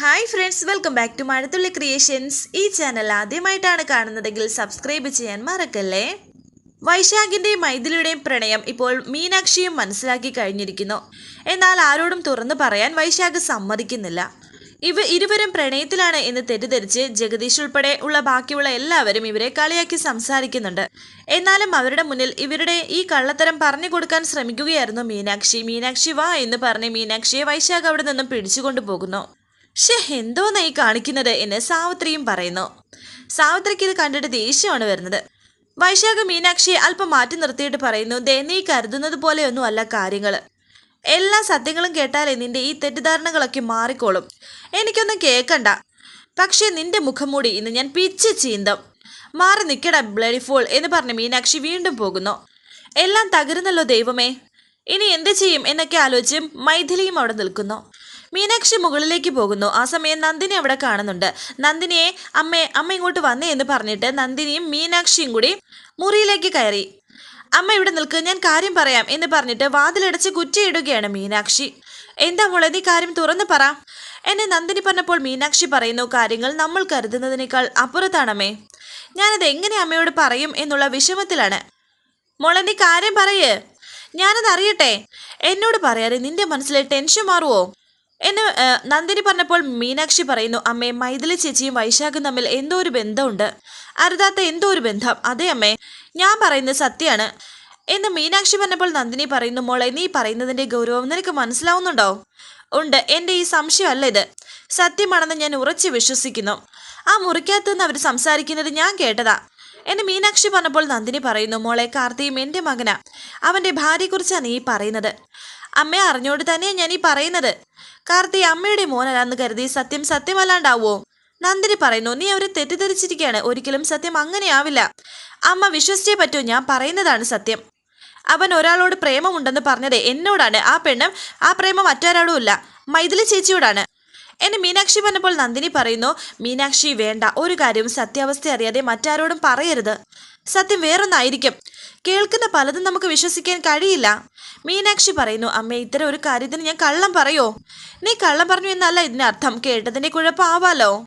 Hi friends welcome back to Mazhathulli creations ഈ channel ആദ്യമായിട്ടാണ് കാണുന്നതെങ്കിൽ സബ്സ്ക്രൈബ് ചെയ്യാൻ മറക്കല്ലേ? വൈശാഖിന്റെയും മൈഥിലിയുടെയും പ്രണയം ഇപ്പോൾ മീനാക്ഷിയും മനസ്സിലാക്കി കഴിഞ്ഞിരിക്കുന്നു. എന്നാൽ ആരോടും തുറന്നു പറയാൻ വൈശാഖ് സമ്മതിക്കുന്നില്ല. ഇവ ഇരുവരും പ്രണയത്തിലാണ് എന്ന് തെറ്റിദ്ധരിച്ച് ജഗദീഷ് ഉൾപ്പെടെ ഉള്ള ബാക്കിയുള്ള എല്ലാവരും ഇവരെ കളിയാക്കി സംസാരിക്കുന്നുണ്ട്. എന്നാലും അവരുടെ മുന്നിൽ ഇവരുടെ ഈ കള്ളത്തരം പറഞ്ഞു കൊടുക്കാൻ ശ്രമിക്കുകയായിരുന്നു മീനാക്ഷി. മീനാക്ഷി വാ എന്ന് പറഞ്ഞ് മീനാക്ഷിയെ വൈശാഖ് അവിടെ നിന്നും പിടിച്ചുകൊണ്ടു പോകുന്നു ഷേ എന്തോന്നാ ഈ കാണിക്കുന്നത് എന്ന് സാവിത്രിയും പറയുന്നു. സാവിത്രിക്ക് ഇത് കണ്ടിട്ട് ദേഷ്യമാണ് വരുന്നത്. വൈശാഖ മീനാക്ഷിയെ അല്പം മാറ്റി നിർത്തിയിട്ട് പറയുന്നു ദേ നീ കരുതുന്നത് പോലെയൊന്നും അല്ല കാര്യങ്ങൾ. എല്ലാ സത്യങ്ങളും കേട്ടാലേ നിന്റെ ഈ തെറ്റിദ്ധാരണകളൊക്കെ മാറിക്കോളും. എനിക്കൊന്നും കേൾക്കണ്ട പക്ഷേ നിന്റെ മുഖം മൂടി ഇന്ന് ഞാൻ പിച്ച് ചീന്തം. മാറി നിൽക്കട ബ്ലഡി ഫോൾ എന്ന് പറഞ്ഞ് മീനാക്ഷി വീണ്ടും പോകുന്നു. എല്ലാം തകരുന്നല്ലോ ദൈവമേ. ഇനി എന്ത് ചെയ്യും? എന്നൊക്കെ ആലോചിച്ച് മൈഥിലിയും അവിടെ നിൽക്കുന്നു. മീനാക്ഷി മുകളിലേക്ക് പോകുന്നു. ആ സമയം നന്ദിനി അവിടെ കാണുന്നുണ്ട്. നന്ദിനിയെ അമ്മേ അമ്മ ഇങ്ങോട്ട് വന്നേ എന്ന് പറഞ്ഞിട്ട് നന്ദിനിയും മീനാക്ഷിയും കൂടി മുറിയിലേക്ക് കയറി. അമ്മ ഇവിടെ നിൽക്ക് ഞാൻ കാര്യം പറയാം എന്ന് പറഞ്ഞിട്ട് വാതിലടച്ച് കുറ്റിയിടുകയാണ് മീനാക്ഷി. എന്താ മോളെ നീ കാര്യം തുറന്നു പറ. എന്നെ നന്ദിനി പറഞ്ഞപ്പോൾ മീനാക്ഷി പറയുന്നു കാര്യങ്ങൾ നമ്മൾ കരുതുന്നതിനേക്കാൾ അപ്പുറത്താണമ്മേ. ഞാനത് എങ്ങനെ അമ്മയോട് പറയും എന്നുള്ള വിഷമത്തിലാണ്. മോളെ നീ കാര്യം പറയേ. ഞാനത് അറിയട്ടെ. എന്നോട് പറയാതെ നിന്റെ മനസ്സിലെ ടെൻഷൻ മാറുവോ? എന്നെ നന്ദിനി പറഞ്ഞപ്പോൾ മീനാക്ഷി പറയുന്നു അമ്മേ മൈഥിലി ചേച്ചിയും വൈശാഖും തമ്മിൽ എന്തോ ഒരു ബന്ധമുണ്ട്. അരുതാത്ത എന്തോ ഒരു ബന്ധം. അതെ അമ്മേ ഞാൻ പറയുന്നത് സത്യമാണ്. എന്ന് മീനാക്ഷി പറഞ്ഞപ്പോൾ നന്ദിനി പറയുന്നു മോളെ നീ പറയുന്നതിന്റെ ഗൗരവം നിനക്ക് മനസ്സിലാവുന്നുണ്ടോ? ഉണ്ട്. എന്റെ ഈ സംശയമല്ല ഇത്. സത്യമാണെന്ന് ഞാൻ ഉറച്ചു വിശ്വസിക്കുന്നു. ആ മുറിക്കകത്തുനിന്ന് അവർ സംസാരിക്കുന്നത് ഞാൻ കേട്ടതാ. എന്നെ മീനാക്ഷി പറഞ്ഞപ്പോൾ നന്ദിനി പറയുന്നു മോളെ കാർത്തിയും എന്റെ മകനാ. അവന്റെ ഭാര്യയെക്കുറിച്ചാണ് നീ പറയുന്നത്. അമ്മ അറിഞ്ഞോട് തന്നെയാ ഞാൻ ഈ പറയുന്നത്. കാർത്തി അമ്മയുടെ മോനല്ലാന്ന് കരുതി സത്യം സത്യമല്ലാണ്ടാവോ? നന്ദിനി പറയുന്നു നീ അവരെ തെറ്റിദ്ധരിച്ചിരിക്കുകയാണ് ഒരിക്കലും സത്യം അങ്ങനെയാവില്ല. അമ്മ വിശ്വസിച്ചേ പറ്റൂ ഞാൻ പറയുന്നതാണ് സത്യം. അവൻ ഒരാളോട് പ്രേമമുണ്ടെന്ന് പറഞ്ഞത് എന്നോടാണ്. ആ പെണ്ണും ആ പ്രേമം മറ്റൊരാളുമില്ല മൈഥിലി ചേച്ചിയോടാണ്. എന്നെ മീനാക്ഷി പറഞ്ഞപ്പോൾ നന്ദിനി പറയുന്നു മീനാക്ഷി വേണ്ട. ഒരു കാര്യവും സത്യാവസ്ഥ അറിയാതെ മറ്റാരോടും പറയരുത്. സത്യം വേറൊന്നായിരിക്കും. കേൾക്കുന്ന പലതും നമുക്ക് വിശ്വസിക്കാൻ കഴിയില്ല. മീനാക്ഷി പറയുന്നു അമ്മ ഇത്തരം ഒരു കാര്യത്തിന് ഞാൻ കള്ളം പറയോ? നീ കള്ളം പറഞ്ഞു എന്നല്ല ഇതിനർത്ഥം. കേട്ടതിന്റെ കുഴപ്പമാവാലോ?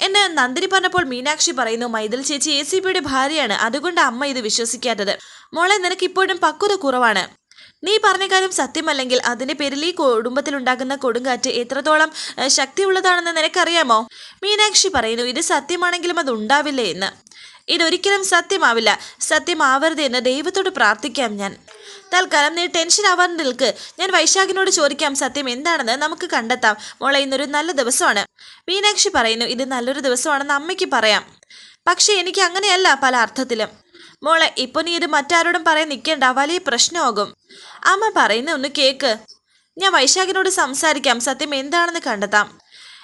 എന്ന് നന്ദിനി പറഞ്ഞപ്പോൾ മീനാക്ഷി പറയുന്നു മൈതൽ ചേച്ചി എ സി പിയുടെ ഭാര്യയാണ്. അതുകൊണ്ട് അമ്മ ഇത് വിശ്വസിക്കാത്തത്. മോളെ നിനക്ക് ഇപ്പോഴും പക്വത കുറവാണ്. നീ പറഞ്ഞ കാര്യം സത്യമല്ലെങ്കിൽ അതിന്റെ പേരിൽ ഈ കുടുംബത്തിലുണ്ടാകുന്ന കൊടുങ്കാറ്റ് എത്രത്തോളം ശക്തിയുള്ളതാണെന്ന് നിനക്കറിയാമോ? മീനാക്ഷി പറയുന്നു ഇത് സത്യമാണെങ്കിലും അത് ഉണ്ടാവില്ലേ? എന്ന്. ഇതൊരിക്കലും സത്യമാവില്ല. സത്യമാവരുത് എന്ന് ദൈവത്തോട് പ്രാർത്ഥിക്കാം ഞാൻ. തൽക്കാലം നീ ടെൻഷൻ ആവാൻ നിൽക്ക്. ഞാൻ വൈശാഖിനോട് ചോദിക്കാം സത്യം എന്താണെന്ന് നമുക്ക് കണ്ടെത്താം. മോളെ ഇന്നൊരു നല്ല ദിവസമാണ്. മീനാക്ഷി പറയുന്നു ഇത് നല്ലൊരു ദിവസമാണെന്ന് അമ്മയ്ക്ക് പറയാം. പക്ഷേ എനിക്ക് അങ്ങനെയല്ല പല അർത്ഥത്തിലും. മോളെ ഇപ്പൊ നീ ഇത് മറ്റാരോടും പറയാൻ നിൽക്കേണ്ട വലിയ പ്രശ്നമാകും. അമ്മ പറയുന്ന ഒന്ന് കേക്ക്. ഞാൻ വൈശാഖിനോട് സംസാരിക്കാം സത്യം എന്താണെന്ന് കണ്ടെത്താം.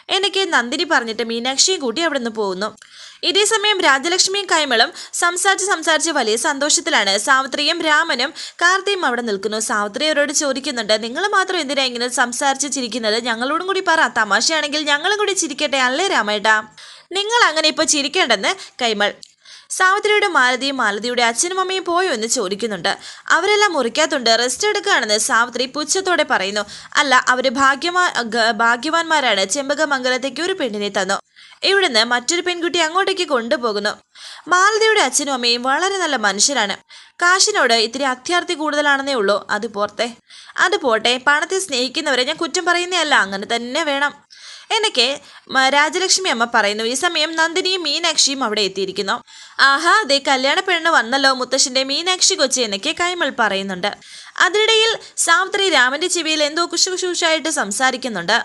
എനിക്ക് നന്ദിനി പറഞ്ഞിട്ട് മീനാക്ഷിയും കൂട്ടി അവിടെ നിന്ന് പോകുന്നു. ഇതേ സമയം രാജലക്ഷ്മിയും കൈമളും സംസാരിച്ച് സംസാരിച്ച് വലിയ സന്തോഷത്തിലാണ്. സാവിത്രിയും രാമനും കാർത്തിയും അവിടെ നിൽക്കുന്നു. സാവിത്രി അവരോട് ചോദിക്കുന്നുണ്ട് നിങ്ങൾ മാത്രം എന്തിനാ ഇങ്ങനെ സംസാരിച്ച് ചിരിക്കുന്നത് ഞങ്ങളോടും കൂടി പറ. തമാശയാണെങ്കിൽ ഞങ്ങളും കൂടി ചിരിക്കട്ടെ അല്ലേ രാമേട്ടാ? നിങ്ങൾ അങ്ങനെ ഇപ്പോൾ ചിരിക്കേണ്ടെന്ന്? കൈമൾ. സാവിത്രിയുടെ മാലതിയും മാലതിയുടെ അച്ഛനും അമ്മയും പോയോ എന്ന് ചോദിക്കുന്നുണ്ട്. അവരെല്ലാം മുറിക്കാത്തുണ്ട് റെസ്റ്റ് എടുക്കുകയാണെന്ന് സാവിത്രി പുച്ഛത്തോടെ പറയുന്നു. അല്ല അവർ ഭാഗ്യമാ ഭാഗ്യവാന്മാരാണ്. ചെമ്പകമംഗലത്തേക്ക് ഒരു പെണ്ണിനെ തന്നു. ഇവിടുന്ന് മറ്റൊരു പെൺകുട്ടി അങ്ങോട്ടേക്ക് കൊണ്ടുപോകുന്നു. മാലതിയുടെ അച്ഛനും അമ്മയും വളരെ നല്ല മനുഷ്യരാണ്. കാശിനോട് ഇത്തിരി അത്യാർത്ഥി കൂടുതലാണെന്നേ ഉള്ളൂ. അത് പോർത്തെ. അത് പോട്ടെ. പണത്തെ സ്നേഹിക്കുന്നവരെ ഞാൻ കുറ്റം പറയുന്നതല്ല. അങ്ങനെ തന്നെ വേണം. എന്നൊക്കെ രാജലക്ഷ്മി അമ്മ പറയുന്നു ഈ സമയം നന്ദിനിയും മീനാക്ഷിയും അവിടെ എത്തിയിരിക്കുന്നു. ആഹാ ദേ കല്യാണ പെണ്ണ് വന്നല്ലോ മുത്തശ്ശന്റെ മീനാക്ഷി കൊച്ചി എന്നൊക്കെ കൈമൾ പറയുന്നുണ്ട്. അതിനിടയിൽ സാവിത്രി രാമന്റെ ചെവിയിൽ എന്തോ കുശുകുശുഷായിട്ട് സംസാരിക്കുന്നുണ്ട്.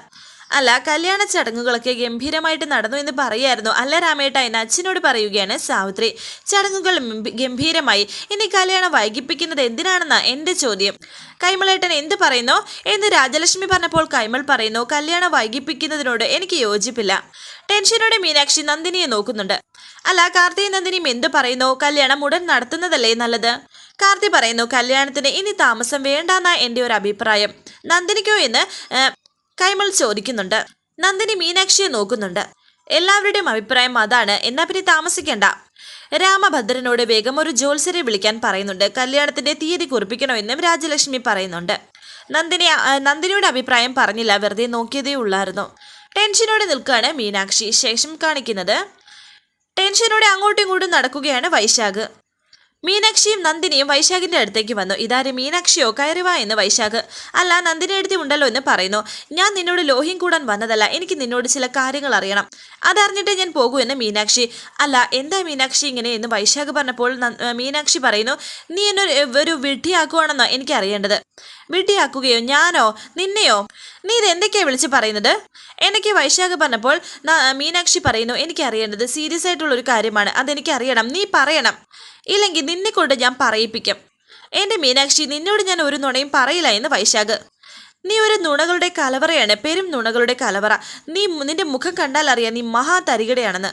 അല്ല കല്യാണ ചടങ്ങുകളൊക്കെ ഗംഭീരമായിട്ട് നടന്നു എന്ന് പറയായിരുന്നു. അല്ല രാമേട്ട എന്ന് അച്ഛനോട് പറയുകയാണ് സാവിത്രി. ചടങ്ങുകൾ ഗംഭീരമായി. ഇനി കല്യാണം വൈകിപ്പിക്കുന്നത് എന്തിനാണെന്ന എന്റെ ചോദ്യം. കൈമളേട്ടൻ എന്ത് പറയുന്നു? എന്ന് രാജലക്ഷ്മി പറഞ്ഞപ്പോൾ കൈമൾ പറയുന്നു കല്യാണം വൈകിപ്പിക്കുന്നതിനോട് എനിക്ക് യോജിപ്പില്ല. ടെൻഷനോടെ മീനാക്ഷി നന്ദിനിയെ നോക്കുന്നുണ്ട്. അല്ല കാർത്തിക നന്ദിനിയും എന്ത് പറയുന്നു? കല്യാണം ഉടൻ നടത്തുന്നതല്ലേ നല്ലത്? കാർത്തി പറയുന്നു കല്യാണത്തിന് ഇനി താമസം വേണ്ടെന്നാ എന്റെ ഒരു അഭിപ്രായം. നന്ദിനിക്കോ എന്ന് കൈമൾ ചോദിക്കുന്നുണ്ട്. നന്ദിനി മീനാക്ഷിയെ നോക്കുന്നുണ്ട്. എല്ലാവരുടെയും അഭിപ്രായം അതാണ് എന്നാ പിന്നെ താമസിക്കണ്ട. രാമഭദ്രനോട് വേഗം ഒരു ജോത്സ്യരെ വിളിക്കാൻ പറയുന്നുണ്ട്. കല്യാണത്തിന്റെ തീയതി കുറിപ്പിക്കണമെന്നും രാജലക്ഷ്മി പറയുന്നുണ്ട്. നന്ദിനി നന്ദിനിയുടെ അഭിപ്രായം പറഞ്ഞില്ല വെറുതെ നോക്കിയതേ ഉള്ളായിരുന്നു. ടെൻഷനോടെ നിൽക്കുകയാണ് മീനാക്ഷി. ശേഷം കാണിക്കുന്നത് ടെൻഷനോടെ അങ്ങോട്ടും ഇങ്ങോട്ടും നടക്കുകയാണ് വൈശാഖ്. മീനാക്ഷിയും നന്ദിനിയും വൈശാഖിന്റെ അടുത്തേക്ക് വന്നു. ഇതാര് മീനാക്ഷിയോ? കയറിവാ എന്ന് വൈശാഖ്. അല്ല നന്ദിനി എഴുതി ഉണ്ടല്ലോ എന്ന് പറയുന്നു. ഞാൻ നിന്നോട് ലോഹ്യം കൂടാൻ വന്നതല്ല. എനിക്ക് നിന്നോട് ചില കാര്യങ്ങൾ അറിയണം. അതറിഞ്ഞിട്ടേ ഞാൻ പോകൂ എന്ന് മീനാക്ഷി. അല്ല എന്താ മീനാക്ഷി ഇങ്ങനെ? എന്ന് വൈശാഖ് പറഞ്ഞപ്പോൾ മീനാക്ഷി പറയുന്നു നീ എന്നെ ഒരു- വിഡ്ഢിയാക്കുവാണെന്നോ എനിക്ക് അറിയേണ്ടത് വിഡ്ഢിയാക്കുകയോ? ഞാനോ? നിന്നെയോ? നീ ഇത് എന്തൊക്കെയാ വിളിച്ച് പറയുന്നത്? എനിക്ക് വൈശാഖ് പറഞ്ഞപ്പോൾ മീനാക്ഷി പറയുന്നു എനിക്ക് അറിയേണ്ടത് സീരിയസ് ആയിട്ടുള്ള ഒരു കാര്യമാണ്. അതെനിക്ക് അറിയണം നീ പറയണം. ഇല്ലെങ്കിൽ നിന്നെ കൊണ്ട് ഞാൻ പറയിപ്പിക്കും. എന്റെ മീനാക്ഷി നിന്നോട് ഞാൻ ഒരു നുണയും പറയില്ല എന്ന് വൈശാഖ്. നീ ഒരു നുണകളുടെ കലവറയാണ് പെരും നുണകളുടെ കലവറ. നീ നിന്റെ മുഖം കണ്ടാൽ അറിയാം നീ മഹാ തരികടയാണെന്ന്.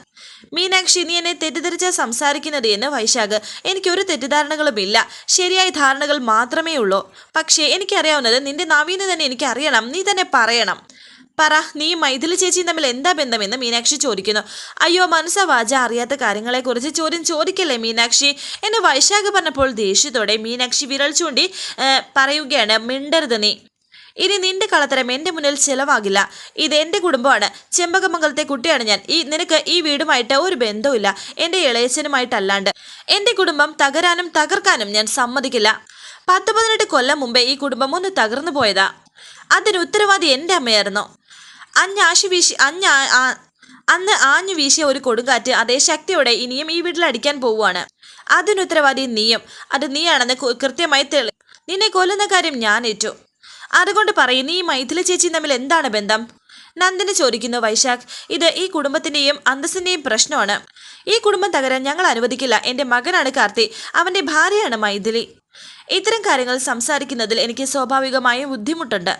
മീനാക്ഷി നീ എന്നെ തെറ്റിദ്ധരിച്ചാ സംസാരിക്കുന്നത് എന്ന് വൈശാഖ്. എനിക്കൊരു തെറ്റിദ്ധാരണകളും ഇല്ല ശരിയായ ധാരണകൾ മാത്രമേ ഉള്ളൂ. പക്ഷേ എനിക്കറിയാവുന്നത് നിന്റെ നവീന തന്നെ എനിക്കറിയണം. നീ തന്നെ പറയണം. പറ നീ മൈഥിലി ചേച്ചിയും തമ്മിൽ എന്താ ബന്ധമെന്ന് മീനാക്ഷി ചോദിക്കുന്നു. അയ്യോ മനസ്സാ വാച അറിയാത്ത കാര്യങ്ങളെക്കുറിച്ച് ചോദ്യം ചോദിക്കല്ലേ മീനാക്ഷി? എന്ന് വൈശാഖ് പറഞ്ഞപ്പോൾ ദേഷ്യത്തോടെ മീനാക്ഷി വിരൽ ചൂണ്ടി പറയുകയാണ് മിണ്ടരുത് നീ. ഇനി നിന്റെ കളത്തരം എന്റെ മുന്നിൽ ചിലവാകില്ല. ഇത് എന്റെ കുടുംബമാണ്. ചെമ്പകമംഗലത്തെ കുട്ടിയാണ് ഞാൻ. ഈ നിനക്ക് ഈ വീടുമായിട്ട് ഒരു ബന്ധവുമില്ല. എന്റെ ഇളയച്ചനുമായിട്ടല്ലാണ്ട് എന്റെ കുടുംബം തകരാനും തകർക്കാനും ഞാൻ സമ്മതിക്കില്ല. പത്ത് പതിനെട്ട് കൊല്ലം മുമ്പേ ഈ കുടുംബം ഒന്ന് തകർന്നു പോയതാ. അതിന് ഉത്തരവാദി എന്റെ അമ്മയായിരുന്നു. അഞ്ഞ് ആശു വീശി അഞ്ഞ അന്ന് ആഞ്ഞു വീശിയ ഒരു കൊടുങ്കാറ്റ് അതേ ശക്തിയോടെ ഇനിയും ഈ വീട്ടിൽ അടിക്കാൻ പോവുകയാണ്. അതിനുത്തരവാദി നീയും. അത് നീയാണെന്ന് കൃത്യമായി തെളി നിന്നെ കൊല്ലുന്ന കാര്യം ഞാൻ ഏറ്റു. അതുകൊണ്ട് പറയും നീ മൈഥിലി ചേച്ചിയും തമ്മിൽ എന്താണ് ബന്ധം? നന്ദിനി ചോദിക്കുന്നു വൈശാഖ്. ഇത് ഈ കുടുംബത്തിന്റെയും അന്തസ്സിന്റെയും പ്രശ്നമാണ്. ഈ കുടുംബം തകരാൻ ഞങ്ങൾ അനുവദിക്കില്ല. എന്റെ മകനാണ് കാർത്തി. അവന്റെ ഭാര്യയാണ് മൈഥിലി. ഇത്തരം കാര്യങ്ങൾ സംസാരിക്കുന്നതിൽ എനിക്ക് സ്വാഭാവികമായും ബുദ്ധിമുട്ടുണ്ട്.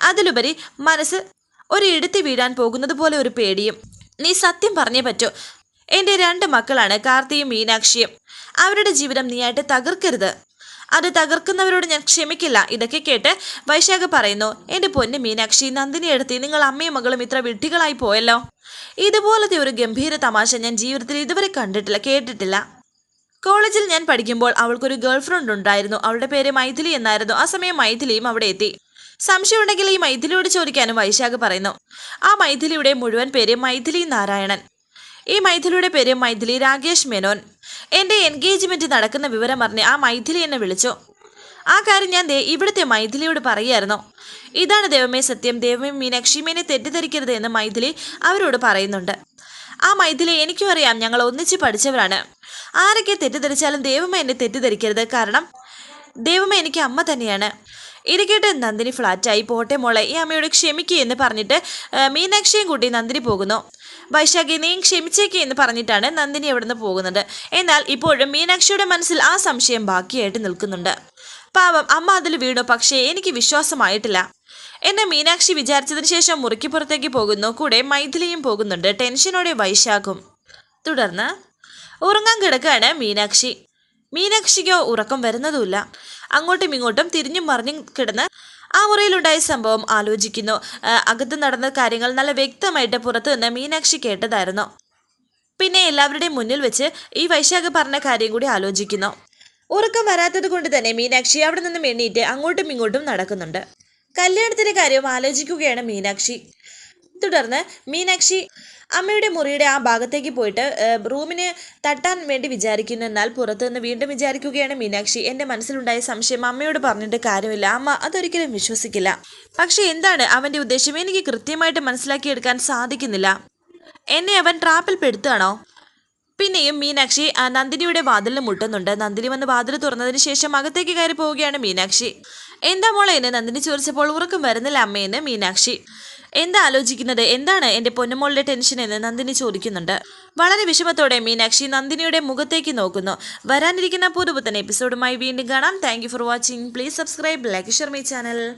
അതിലുപരി മനസ്സ് ഒരു ഇടുത്തി വീഴാൻ പോകുന്നത് പോലെ ഒരു പേടിയും. നീ സത്യം പറഞ്ഞേ പറ്റൂ. എന്റെ രണ്ട് മക്കളാണ് കാർത്തിയും മീനാക്ഷിയും. അവരുടെ ജീവിതം നീയായിട്ട് തകർക്കരുത്. അത് തകർക്കുന്നവരോട് ഞാൻ ക്ഷമിക്കില്ല. ഇതൊക്കെ കേട്ട് വൈശാഖ് പറയുന്നു എന്റെ പൊന്ന് മീനാക്ഷി നന്ദിനി എടുത്തി നിങ്ങൾ അമ്മയും മകളും ഇത്ര വിഡ്ഢികളായി പോയല്ലോ. ഇതുപോലത്തെ ഒരു ഗംഭീര തമാശ ഞാൻ ജീവിതത്തിൽ ഇതുവരെ കണ്ടിട്ടില്ല കേട്ടിട്ടില്ല. കോളേജിൽ ഞാൻ പഠിക്കുമ്പോൾ അവൾക്കൊരു ഗേൾഫ്രണ്ട് ഉണ്ടായിരുന്നു. അവളുടെ പേര് മൈഥിലി എന്നായിരുന്നു. ആ സമയം മൈഥിലിയും അവിടെ എത്തി. സംശയമുണ്ടെങ്കിൽ ഈ മൈഥിലിയോട് ചോദിക്കാനും വൈശാഖ് പറയുന്നു. ആ മൈഥിലിയുടെ മുഴുവൻ പേര് മൈഥിലി നാരായണൻ. ഈ മൈഥിലിയുടെ പേര് മൈഥിലി രാകേഷ് മേനോൻ. എന്റെ എൻഗേജ്മെന്റ് നടക്കുന്ന വിവരം പറഞ്ഞ് ആ മൈഥിലി എന്നെ വിളിച്ചു. ആ കാര്യം ഞാൻ ദേ ഇവിടുത്തെ മൈഥിലിയോട് പറയായിരുന്നു ഇതാണ് ദൈവമേ സത്യം. ദൈവമേ മീനാക്ഷിമേനെ തെറ്റിദ്ധരിക്കരുത് എന്ന് മൈഥിലി അവരോട് പറയുന്നുണ്ട്. ആ മൈഥിലി എനിക്കും അറിയാം ഞങ്ങൾ ഒന്നിച്ച് പഠിച്ചവരാണ്. ആരൊക്കെ തെറ്റിദ്ധരിച്ചാലും ദൈവമേ എന്നെ തെറ്റിദ്ധരിക്കരുത്. കാരണം ദൈവമേ എനിക്ക് അമ്മ തന്നെയാണ്. ഇത് കേട്ട് നന്ദിനി ഫ്ലാറ്റായി പോട്ടെ മോളെ. ഈ അമ്മയോട് ക്ഷമിക്കുക എന്ന് പറഞ്ഞിട്ട് മീനാക്ഷിയും കൂട്ടി നന്ദിനി പോകുന്നു. വൈശാഖി നീ ക്ഷമിച്ചേക്ക് എന്ന് പറഞ്ഞിട്ടാണ് നന്ദിനി അവിടുന്ന് പോകുന്നത്. എന്നാൽ ഇപ്പോഴും മീനാക്ഷിയുടെ മനസ്സിൽ ആ സംശയം ബാക്കിയായിട്ട് നിൽക്കുന്നുണ്ട്. പാവം അമ്മ അതിൽ വീണു. പക്ഷേ എനിക്ക് വിശ്വാസമായിട്ടില്ല. എന്നെ മീനാക്ഷി വിചാരിച്ചതിന് ശേഷം മുറുക്കി പുറത്തേക്ക് പോകുന്നു. കൂടെ മൈഥിലിയും പോകുന്നുണ്ട്. ടെൻഷനോടെ വൈശാഖും. തുടർന്ന് ഉറങ്ങാൻ കിടക്കുകയാണ് മീനാക്ഷി. മീനാക്ഷിക്കോ ഉറക്കം വരുന്നതുമില്ല. അങ്ങോട്ടും ഇങ്ങോട്ടും തിരിഞ്ഞും മറിഞ്ഞും കിടന്ന് ആ മുറിയിലുണ്ടായ സംഭവം ആലോചിക്കുന്നു. അകത്ത് നടന്ന കാര്യങ്ങൾ നല്ല വ്യക്തമായിട്ട് പുറത്തു നിന്ന് മീനാക്ഷി കേട്ടതായിരുന്നു. പിന്നെ എല്ലാവരുടെയും മുന്നിൽ വെച്ച് ഈ വൈശാഖ പറഞ്ഞ കാര്യം കൂടി ആലോചിക്കുന്നു. ഉറക്കം വരാത്തത് കൊണ്ട് തന്നെ മീനാക്ഷി അവിടെ നിന്നും എണ്ണീറ്റ് അങ്ങോട്ടും ഇങ്ങോട്ടും നടക്കുന്നുണ്ട്. കല്യാണത്തിന്റെ കാര്യം ആലോചിക്കുകയാണ് മീനാക്ഷി. തുടർന്ന് മീനാക്ഷി അമ്മയുടെ മുറിയുടെ ആ ഭാഗത്തേക്ക് പോയിട്ട് റൂമിന് തട്ടാൻ വേണ്ടി വിചാരിക്കുന്നു. എന്നാൽ പുറത്തുനിന്ന് വീണ്ടും വിചാരിക്കുകയാണ് മീനാക്ഷി. എന്റെ മനസ്സിലുണ്ടായ സംശയം അമ്മയോട് പറഞ്ഞിട്ട് കാര്യമില്ല. അമ്മ അതൊരിക്കലും വിശ്വസിക്കില്ല. പക്ഷേ എന്താണ് അവന്റെ ഉദ്ദേശം? എനിക്ക് കൃത്യമായിട്ട് മനസ്സിലാക്കിയെടുക്കാൻ സാധിക്കുന്നില്ല. എന്നെ അവൻ ട്രാപ്പിൽ പെടുത്തുകയാണോ? പിന്നെയും മീനാക്ഷി നന്ദിനിയുടെ വാതിലിന് മുട്ടുന്നുണ്ട്. നന്ദിനി വന്ന് വാതിൽ തുറന്നതിന് ശേഷം അകത്തേക്ക് കയറി പോവുകയാണ് മീനാക്ഷി. എന്താ മോളെ എന്ന് നന്ദിനി ചോദിച്ചപ്പോൾ ഉറക്കം വരുന്നില്ല അമ്മയെന്ന് മീനാക്ഷി. എന്താ ആലോചിക്കുന്നത്? എന്താണ് എന്റെ പൊന്നുമോളുടെ ടെൻഷൻ എന്ന് നന്ദിനി ചോദിക്കുന്നുണ്ട്. വളരെ വിഷമത്തോടെ മീനാക്ഷി നന്ദിനിയുടെ മുഖത്തേക്ക് നോക്കുന്നു. വരാനിരിക്കുന്ന പുതുപുത്തൻ എപ്പിസോഡുമായി വീണ്ടും കാണാം. Thank for watching please subscribe like share my channel